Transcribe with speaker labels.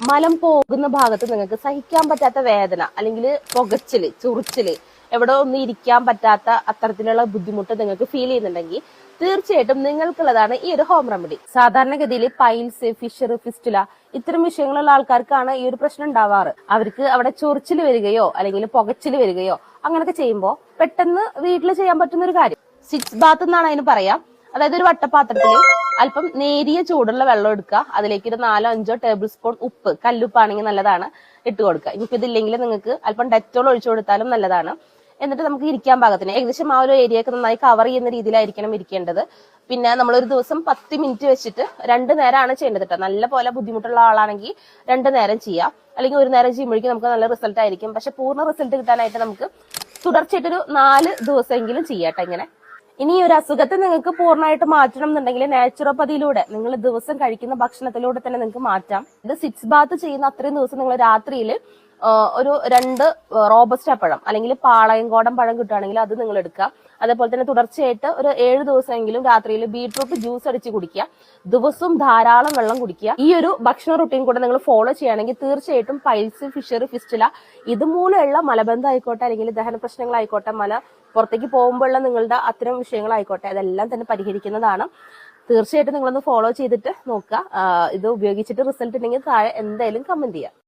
Speaker 1: മലം പോകുന്ന ഭാഗത്ത് നിങ്ങൾക്ക് സഹിക്കാൻ പറ്റാത്ത വേദന അല്ലെങ്കിൽ പുകച്ചിൽ ചുറിച്ചിൽ എവിടെ ഒന്നും ഇരിക്കാൻ പറ്റാത്ത അത്തരത്തിലുള്ള ബുദ്ധിമുട്ട് നിങ്ങൾക്ക് ഫീൽ ചെയ്യുന്നുണ്ടെങ്കിൽ തീർച്ചയായിട്ടും നിങ്ങൾക്കുള്ളതാണ് ഈ ഒരു ഹോം റെമഡി സാധാരണഗതിയിൽ പൈൽസ് ഫിഷർ ഫിസ്റ്റുല ഇത്തരം വിഷയങ്ങളുള്ള ആൾക്കാർക്കാണ് ഈ ഒരു പ്രശ്നം ഉണ്ടാവാറ്. അവർക്ക് അവിടെ ചൊറിച്ചിൽ വരികയോ അല്ലെങ്കിൽ പുകച്ചിൽ വരികയോ അങ്ങനെയൊക്കെ ചെയ്യുമ്പോൾ പെട്ടെന്ന് വീട്ടിൽ ചെയ്യാൻ പറ്റുന്ന ഒരു കാര്യം. സിക്സ് ബാത്ത് എന്നാണ് അതിന് പറയാം. അതായത് ഒരു വട്ടപാത്രത്തിൽ അല്പം നേരിയ ചൂടുള്ള വെള്ളം എടുക്കുക. അതിലേക്ക് ഒരു നാലോ അഞ്ചോ ടേബിൾ സ്പൂൺ ഉപ്പ്. കല്ലുപ്പാണെങ്കിൽ നല്ലതാണ് ഇട്ട് കൊടുക്കുക. ഇനിയിപ്പോൾ ഇതില്ലെങ്കിൽ നിങ്ങൾക്ക് അല്പം ഡെറ്റോൾ ഒഴിച്ചു കൊടുത്താലും നല്ലതാണ്. എന്നിട്ട് നമുക്ക് ഇരിക്കാൻ പാകത്തിന്. ഏകദേശം ആ ഒരു ഏരിയ ഒക്കെ നന്നായി കവർ ചെയ്യുന്ന രീതിയിലായിരിക്കണം ഇരിക്കേണ്ടത്. പിന്നെ നമ്മൾ ഒരു ദിവസം പത്ത് മിനിറ്റ് വെച്ചിട്ട് രണ്ട് നേരമാണ് ചെയ്യേണ്ടത് കേട്ടോ നല്ല പോലെ ബുദ്ധിമുട്ടുള്ള ആളാണെങ്കിൽ രണ്ട് നേരം ചെയ്യാം. അല്ലെങ്കിൽ ഒരു നേരം ചെയ്യുമ്പോഴേക്കും നമുക്ക് നല്ല റിസൾട്ട് ആയിരിക്കും. പക്ഷെ പൂർണ റിസൾട്ട് കിട്ടാനായിട്ട് നമുക്ക് തുടർച്ചയായിട്ടൊരു നാല് ദിവസമെങ്കിലും ചെയ്യാം കേട്ടോ ഇങ്ങനെ. ഇനി ഈ ഒരു അസുഖത്തെ നിങ്ങൾക്ക് പൂർണമായിട്ട് മാറ്റണം എന്നുണ്ടെങ്കിൽ നാച്ചുറോപ്പതിയിലൂടെ നിങ്ങൾ ദിവസം കഴിക്കുന്ന ഭക്ഷണത്തിലൂടെ തന്നെ നിങ്ങൾക്ക് മാറ്റാം. ഇത് സിറ്റ്സ് ബാത്ത് ചെയ്യുന്ന അത്രയും ദിവസം നിങ്ങൾ രാത്രിയിൽ ഒരു രണ്ട് റോബസ്റ്റ പഴം അല്ലെങ്കിൽ പാളയംകോടൻ പഴം കിട്ടുകയാണെങ്കിൽ അത് നിങ്ങൾ എടുക്കുക. അതേപോലെ തന്നെ തുടർച്ചയായിട്ട് ഒരു ഏഴ് ദിവസമെങ്കിലും രാത്രിയിൽ ബീട്രൂട്ട് ജ്യൂസ് അടിച്ച് കുടിക്കുക. ദിവസവും ധാരാളം വെള്ളം കുടിക്കുക. ഈ ഒരു ഭക്ഷണ റുട്ടീൻ കൂടെ നിങ്ങൾ ഫോളോ ചെയ്യുകയാണെങ്കിൽ തീർച്ചയായിട്ടും പൈൽസ് ഫിഷർ ഫിസ്റ്റില ഇതുമൂലമുള്ള മലബന്ധം ആയിക്കോട്ടെ അല്ലെങ്കിൽ ദഹന പ്രശ്നങ്ങളായിക്കോട്ടെ മല പുറത്തേക്ക് പോകുമ്പോഴുള്ള നിങ്ങളുടെ അത്തരം വിഷയങ്ങളായിക്കോട്ടെ അതെല്ലാം തന്നെ പരിഹരിക്കുന്നതാണ്. തീർച്ചയായിട്ടും നിങ്ങളൊന്ന് ഫോളോ ചെയ്തിട്ട് നോക്കുക. ഇത് ഉപയോഗിച്ചിട്ട് റിസൾട്ട് ഉണ്ടെങ്കിൽ താഴെ എന്തായാലും കമന്റ് ചെയ്യുക.